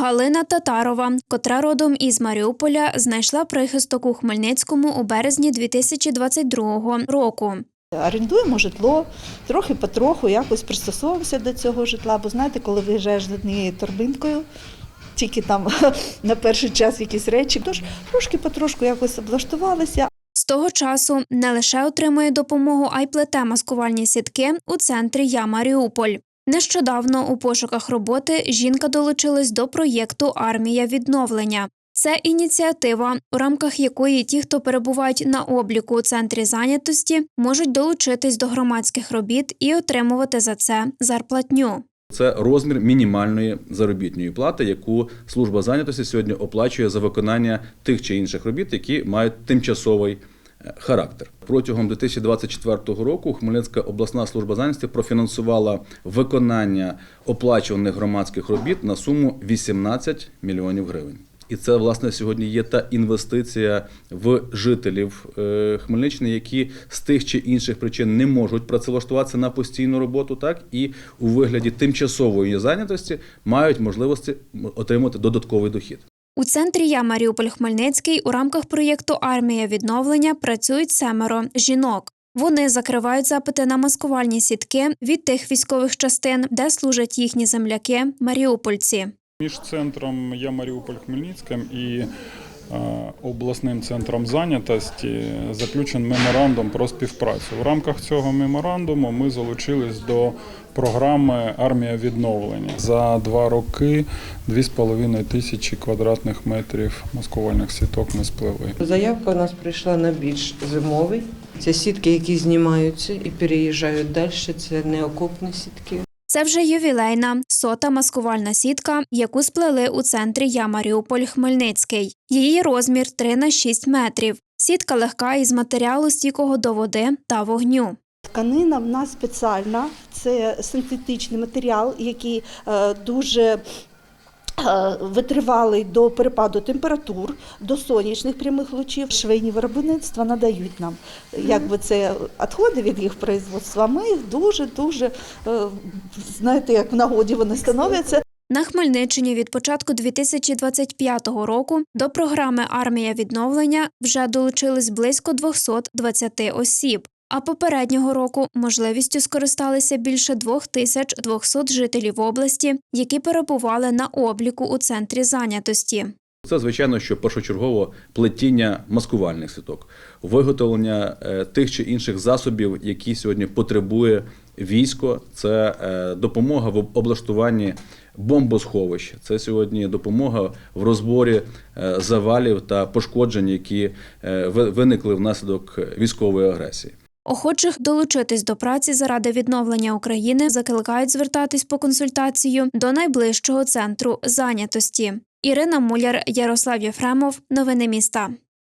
Галина Татарова, котра родом із Маріуполя, знайшла прихисток у Хмельницькому у березні 2022 року. Орендуємо житло, трохи потроху якось пристосовуємося до цього житла, бо знаєте, коли виїжджаєш з однією торбинкою, тільки там на перший час якісь речі, тож трошки потрошку якось облаштувалися. З того часу не лише отримує допомогу, а й плете маскувальні сітки у центрі Я Маріуполь. Нещодавно у пошуках роботи жінка долучилась до проєкту Армія відновлення. Це ініціатива, у рамках якої ті, хто перебувають на обліку у центрі зайнятості, можуть долучитись до громадських робіт і отримувати за це зарплатню. Це розмір мінімальної заробітної плати, яку служба зайнятості сьогодні оплачує за виконання тих чи інших робіт, які мають тимчасовий характер. Протягом 2024 року Хмельницька обласна служба зайнятості профінансувала виконання оплачуваних громадських робіт на суму 18 мільйонів гривень. І це власне сьогодні є та інвестиція в жителів е, Хмельниччини, які з тих чи інших причин не можуть працевлаштуватися на постійну роботу, так і у вигляді тимчасової зайнятості мають можливості отримати додатковий дохід. У центрі Я Маріуполь Хмельницький у рамках проєкту Армія відновлення працюють семеро жінок. Вони закривають запити на маскувальні сітки від тих військових частин, де служать їхні земляки маріупольці. Між центром Я Маріуполь Хмельницьким і обласним центром зайнятості заключений меморандум про співпрацю. В рамках цього меморандуму ми залучились до програми Армія відновлення. За два роки 2,5 тисячі квадратних метрів маскувальних сіток ми сплели. Заявка у нас прийшла на більш зимовий. Це сітки, які знімаються і переїжджають далі. Це не окопні сітки. Це вже ювілейна сота маскувальна сітка, яку сплели у центрі Я Маріуполь Хмельницький. Її розмір 3 на 6 метрів. Сітка легка із матеріалу стійкого до води та вогню. Тканина в нас спеціальна, це синтетичний матеріал, який е, дуже витривалий до перепаду температур, до сонячних прямих лучів. Швейні виробництва надають нам, якби це відходи від їх производства. Ми їх дуже-дуже, е, знаєте, як в нагоді вони становляться. На Хмельниччині від початку 2025 року до програми Армія відновлення вже долучились близько 220 осіб. А попереднього року можливістю скористалися більше 2200 жителів області, які перебували на обліку у центрі зайнятості. Це звичайно, що першочергово плетіння маскувальних сіток, виготовлення е, тих чи інших засобів, які сьогодні потребує військо. Це е, допомога в облаштуванні бомбосховищ. Це сьогодні допомога в розборі е, завалів та пошкоджень, які ви- виникли внаслідок військової агресії. Охочих долучитись до праці заради відновлення України закликають звертатись по консультацію до найближчого центру зайнятості. Ірина Муляр, Ярослав Єфремов. Новини міста.